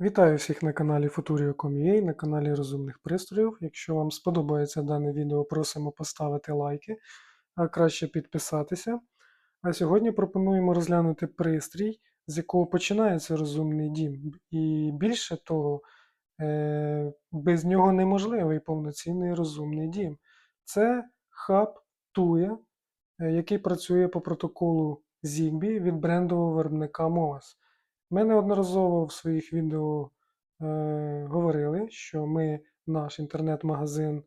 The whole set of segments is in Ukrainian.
Вітаю всіх на каналі Futurio.com.ua, на каналі Розумних Пристроїв. Якщо вам сподобається дане відео, просимо поставити лайки, а краще підписатися. А сьогодні пропонуємо розглянути пристрій, з якого починається розумний дім. І більше того, е, без нього неможливий повноцінний розумний дім. Це хаб Tuya, е, який працює по протоколу Zigbee від брендового виробника MOAS. Ми неодноразово в своїх відео е, говорили, що ми, наш інтернет-магазин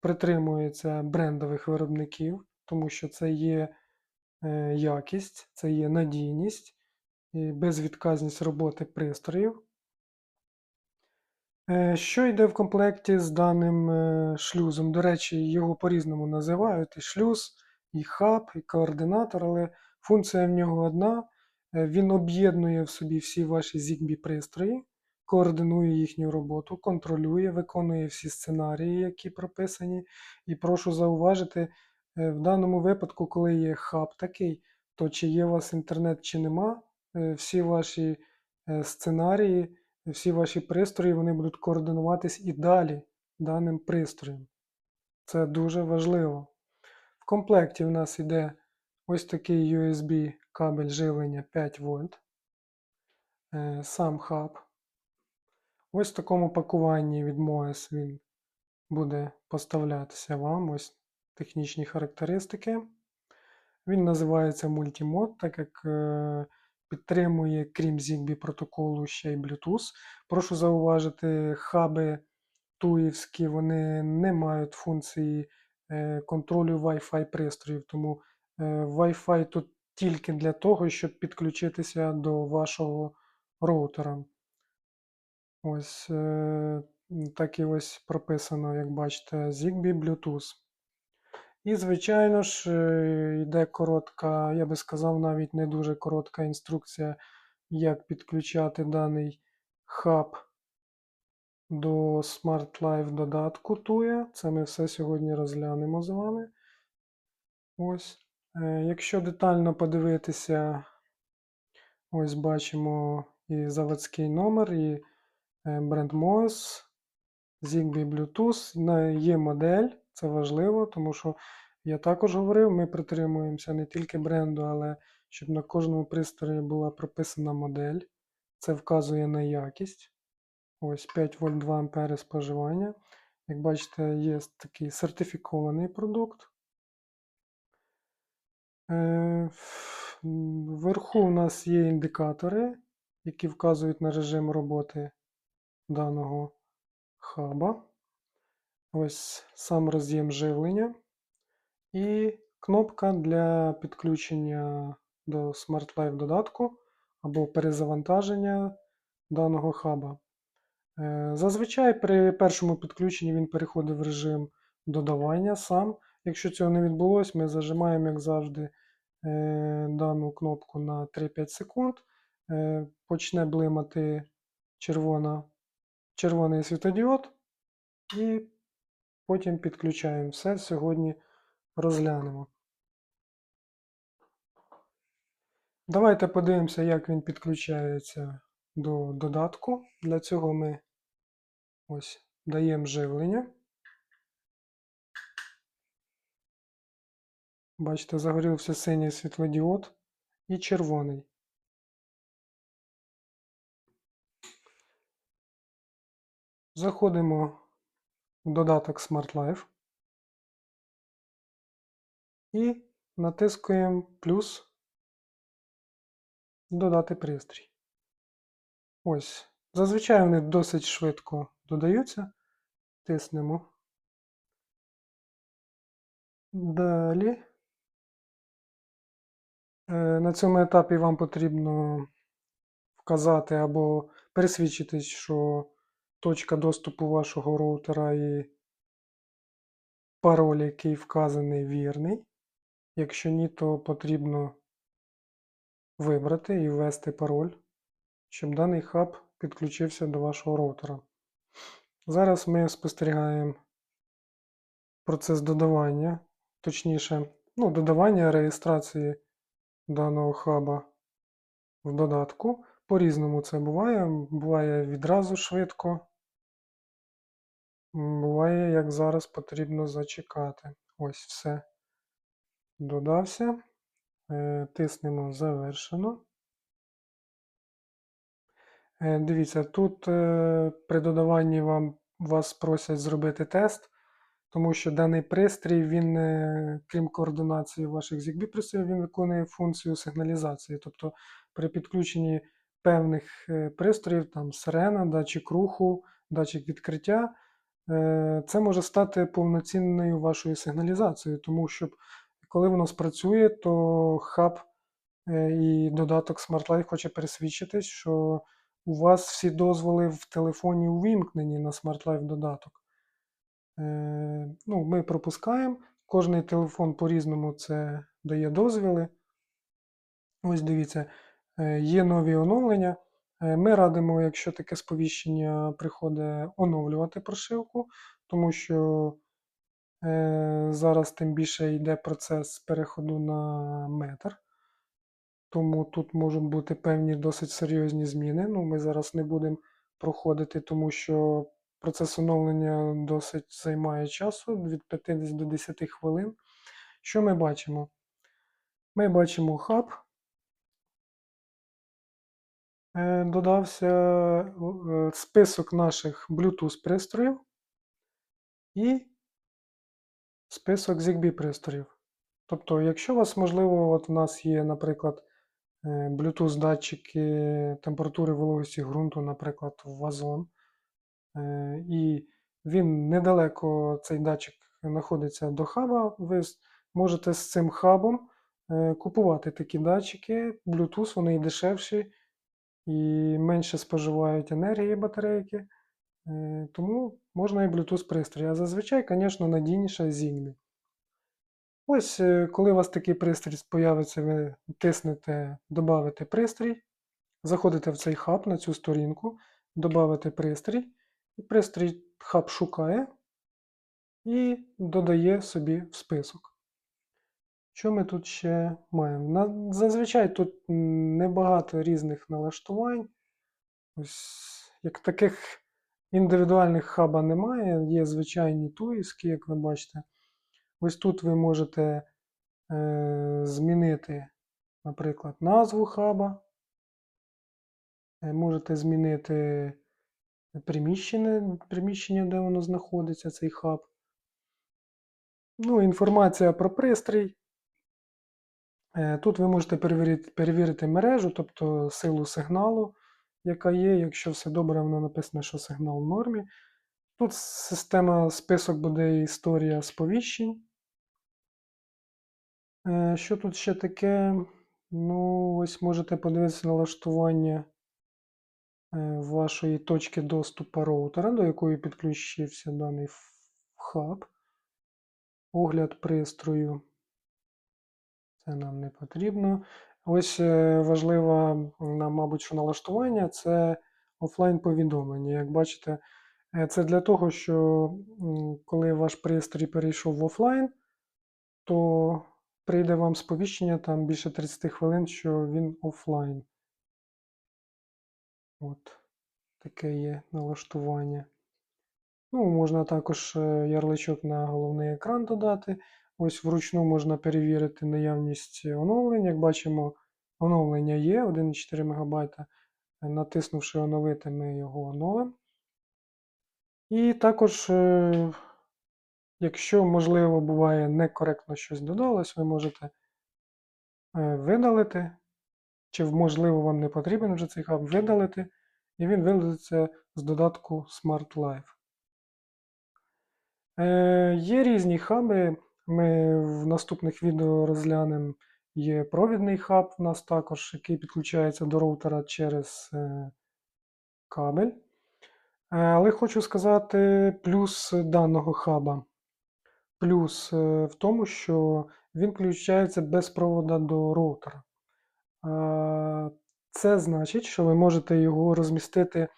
притримується брендових виробників, тому що це є е, якість, це є надійність і безвідказність роботи пристроїв. Е, Що йде в комплекті з даним е, шлюзом? До речі, його по-різному називають і шлюз, і хаб, і координатор, але функція в нього одна. Е, Він об'єднує в собі всі ваші Zigbee пристрої, координує їхню роботу, контролює, виконує всі сценарії, які прописані. І прошу зауважити, е, в даному випадку, коли є хаб такий, то чи є у вас інтернет, чи нема, е, всі ваші сценарії, всі ваші пристрої вони будуть координуватись і далі даним пристроєм. Це дуже важливо. В комплекті у нас йде ось такий USB кабель живлення 5 вольт, е, сам хаб. Ось в такому пакуванні від MOS він буде поставлятися вам. Ось технічні характеристики. Він називається Multimod, так як е, підтримує, крім Zigbee протоколу, ще й Bluetooth. Прошу зауважити, хаби туївські вони не мають функції е, контролю Wi-Fi пристроїв, тому Wi-Fi тут тільки для того, щоб підключитися до вашого роутера. Ось е, так і ось прописано, як бачите, Zigbee Bluetooth. І, звичайно ж, е, йде коротка, я би сказав, навіть не дуже коротка інструкція, як підключати даний хаб до Smart Life додатку TUYA. Це ми все сьогодні розглянемо з вами. Ось. Е, Якщо детально подивитися, ось бачимо і заводський номер, і е, бренд MOS, Zigbee Bluetooth. Є модель, це важливо, тому що я також говорив, ми притримуємося не тільки бренду, але щоб на кожному пристрої була прописана модель. Це вказує на якість. Ось 5 вольт 2 ампери споживання. Як бачите, є такий сертифікований продукт. Е, Вверху у нас є індикатори, які вказують на режим роботи даного хаба. Ось сам роз'єм живлення. І кнопка для підключення до Smart Life додатку або перезавантаження даного хаба. Е, Зазвичай при першому підключенні він переходить в режим додавання сам. Якщо цього не відбулося, ми зажимаємо, як завжди, дану кнопку на 3-5 секунд. Е, Почне блимати червона, червоний світодіод. І потім підключаємо. Все сьогодні розглянемо. Давайте подивимося, як він підключається до додатку. Для цього ми ось даємо живлення. Бачите, загорівся синій світлодіод і червоний. Заходимо в додаток Smart Life і натискуємо плюс додати пристрій. Ось. Зазвичай вони досить швидко додаються. Тиснемо. Далі. Е, На цьому етапі вам потрібно вказати або пересвідчитись, що точка доступу вашого роутера і пароль, який вказаний, вірний. Якщо ні, то потрібно вибрати і ввести пароль, щоб даний хаб підключився до вашого роутера. Зараз ми спостерігаємо процес додавання, точніше, ну, додавання реєстрації даного хаба в додатку. по-різному це буває. Буває відразу швидко. Буває, як зараз потрібно зачекати. Ось все. Додався. Е, Тиснемо завершено. Е, Дивіться, тут е, при додаванні вам, вас просять зробити тест, тому що даний пристрій, він, е, крім координації ваших ZigBee пристроїв, він виконує функцію сигналізації. Тобто при підключенні певних е, пристроїв, там сирена, датчик руху, датчик відкриття, е, це може стати повноцінною вашою сигналізацією, тому що коли воно спрацює, то хаб і додаток Smart Life хоче пересвідчитись, що у вас всі дозволи в телефоні увімкнені на Smart Life додаток. Е, ну, ми пропускаємо. Кожний телефон по-різному це дає дозвіли. Ось дивіться, е, є нові оновлення. Е, Ми радимо, якщо таке сповіщення приходить, оновлювати прошивку, тому що зараз тим більше йде процес переходу на метр. Тому тут можуть бути певні досить серйозні зміни. Ну, ми зараз не будемо проходити, тому що процес оновлення досить займає часу від 50 до 10 хвилин. Що ми бачимо? Ми бачимо хаб. Е, Додався е, список наших Bluetooth пристроїв і список ZigBee пристроїв. Тобто, якщо у вас, можливо, от у нас є, наприклад, е, Bluetooth датчики температури вологості ґрунту, наприклад, вазон, е, і він недалеко цей датчик знаходиться до хаба, ви можете з цим хабом е, купувати такі датчики. Bluetooth, вони і дешевші і менше споживають енергії батарейки. Е, Тому можна і Bluetooth пристрій. А зазвичай, звісно, надійніше Zigbee. Ось, е, коли у вас такий пристрій з'явиться, ви тиснете Добавити пристрій, заходите в цей хаб на цю сторінку, додати пристрій, і пристрій хаб шукає і додає собі в список. Що ми тут ще маємо? Зазвичай тут небагато різних налаштувань. Ось, як таких індивідуальних хаба немає, є звичайні туїски, як ви бачите. Ось тут ви можете е, змінити, наприклад, назву хаба. Е, Можете змінити приміщення, приміщення, де воно знаходиться, цей хаб. Ну, інформація про пристрій. Е, Тут ви можете перевірити, перевірити мережу, тобто силу сигналу, яка є. Якщо все добре, воно написано, що сигнал в нормі. Тут система список буде історія сповіщень. Е, Що тут ще таке? Ну, ось можете подивитися налаштування вашої точки доступу роутера, до якої підключився даний хаб. Огляд пристрою. Це нам не потрібно. Ось е, важливе, нам, мабуть, налаштування це офлайн повідомлення. Як бачите, е, це для того, що коли ваш пристрій перейшов в офлайн, то прийде вам сповіщення там більше 30 хвилин, що він офлайн. От таке є налаштування. Ну, можна також е, ярличок на головний екран додати. Ось вручну можна перевірити наявність оновлень. Як бачимо, оновлення є 1,4 МБ. Натиснувши оновити, ми його оновимо. І також, е, якщо, можливо, буває некоректно щось додалось, ви можете е, видалити, чи, можливо, вам не потрібен вже цей хаб, видалити, і він видалиться з додатку Smart Life. Е, Є різні хаби. Ми в наступних відео розглянемо. Є провідний хаб у нас також, який підключається до роутера через е, кабель. Е, Але хочу сказати плюс даного хаба. Плюс е, в тому, що він включається без провода до роутера. Це значить, що ви можете його розмістити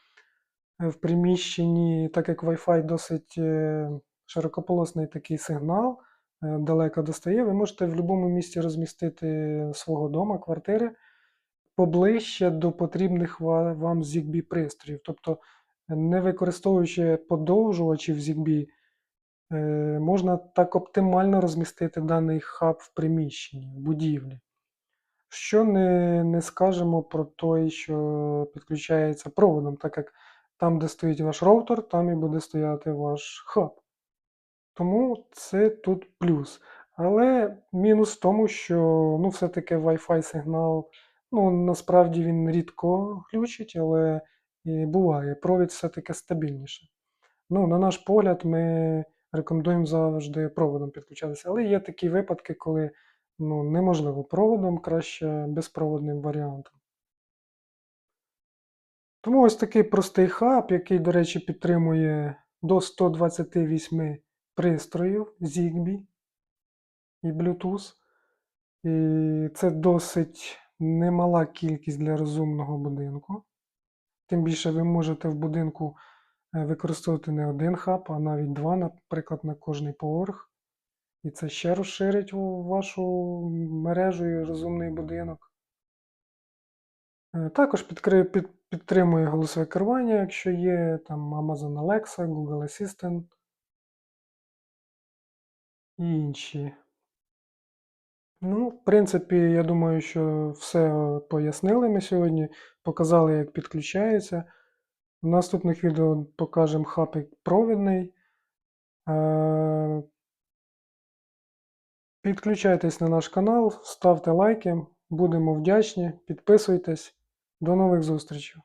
е, в приміщенні, так як Wi-Fi досить е, широкополосний такий сигнал, е, далеко достає, ви можете в будь-якому місці розмістити свого дома, квартири, поближче до потрібних вам ZigBee пристроїв. Тобто, не використовуючи подовжувачів ZigBee, можна так оптимально розмістити даний хаб в приміщенні, в будівлі. Що не, не скажемо про той, що підключається проводом, так як там, де стоїть ваш роутер, там і буде стояти ваш хаб. Тому це тут плюс. Але мінус в тому, що ну, все-таки Wi-Fi сигнал, ну, насправді він рідко глючить, але і буває. Провід все-таки стабільніше. Ну, на наш погляд, ми рекомендуємо завжди проводом підключатися. Але є такі випадки, коли ну, неможливо проводом, краще безпроводним варіантом. Тому ось такий простий хаб, який, до речі, підтримує до 128 пристроїв ZigBee і Bluetooth. І це досить немала кількість для розумного будинку. Тим більше ви можете в будинку е, використовувати не один хаб, а навіть два, наприклад, на кожний поверх. І це ще розширить вашу мережу і розумний будинок. Е, Також підтримує голосове керування, якщо є там Amazon Alexa, Google Assistant і інші. Ну, в принципі, я думаю, що все пояснили ми сьогодні, показали, як підключається. В наступних відео покажемо хаб провідний. Підключайтесь на наш канал, ставте лайки, будемо вдячні, підписуйтесь. До нових зустрічей!